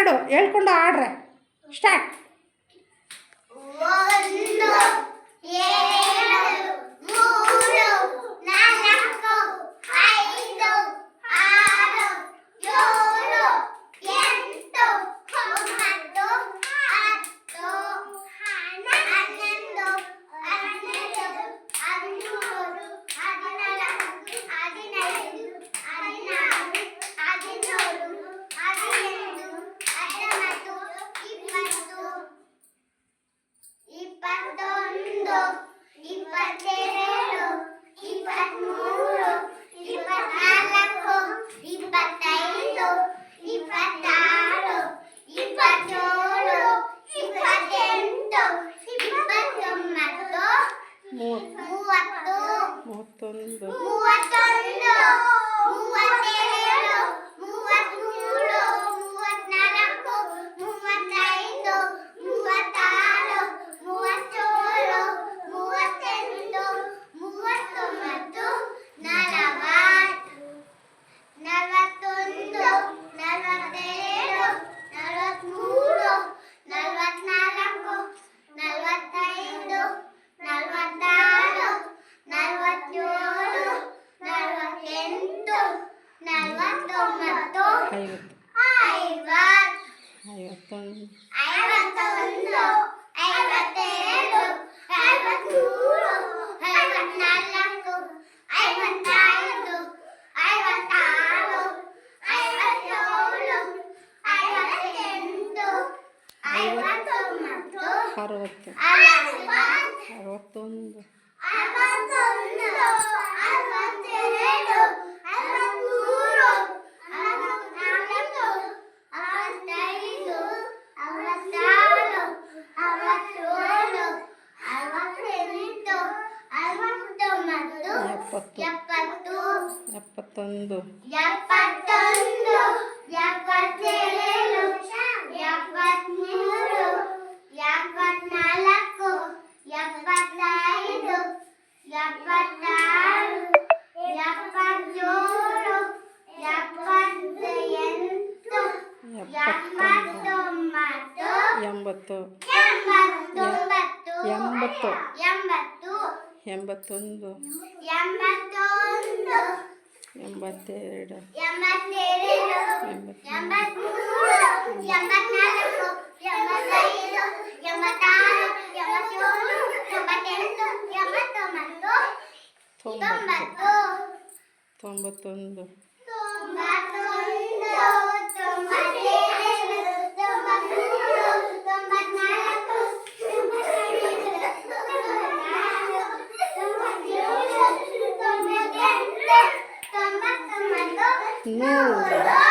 ಒಂದೆರಡು ಹೇಳ್ಕೊಂಡು ಆಡ್ರೆ. Start Boa. ಐವತ್ತು ಐವತ್ತೊಂದು ಐವತ್ತೊಂದು ಐವತ್ತೆರಡು ಐವತ್ಮೂರು ಐವತ್ನಾಲ್ಕು ಐವತ್ತೈದು ಐವತ್ತಾರು ಐವತ್ತೇಳು ಐವತ್ತೆಂಟು ಐವತ್ತೊಂಬತ್ತು ಅರವತ್ತು ಅರವತ್ತೊಂದು ಅರವತ್ತೊಂದು ಎಪ್ಪತ್ತೊಂದು ಎಪ್ಪತ್ತೊಂದು ಎಪ್ಪತ್ತೇಳು ಎಪ್ಪತ್ತ್ಮೂರು ಎಪ್ಪತ್ನಾಲ್ಕು ಎಪ್ಪತ್ತೈದು ಎಪ್ಪತ್ತಾರು ಎಪ್ಪತ್ತೇಳು ಎಪ್ಪತ್ತೆಂಟು ಎಪ್ಪತ್ತೊಂಬತ್ತು ಎಂಬತ್ತು ಎಂಬತ್ತು ಎಂಬತ್ತು ಎಂಬತ್ತೊಂದು ಎಂಬತ್ತೊಂದು ಎಂಬತ್ತೆರಡು. ತೊಂಬತ್ತು. ತೊಂಬತ್ತೊಂದು. cute.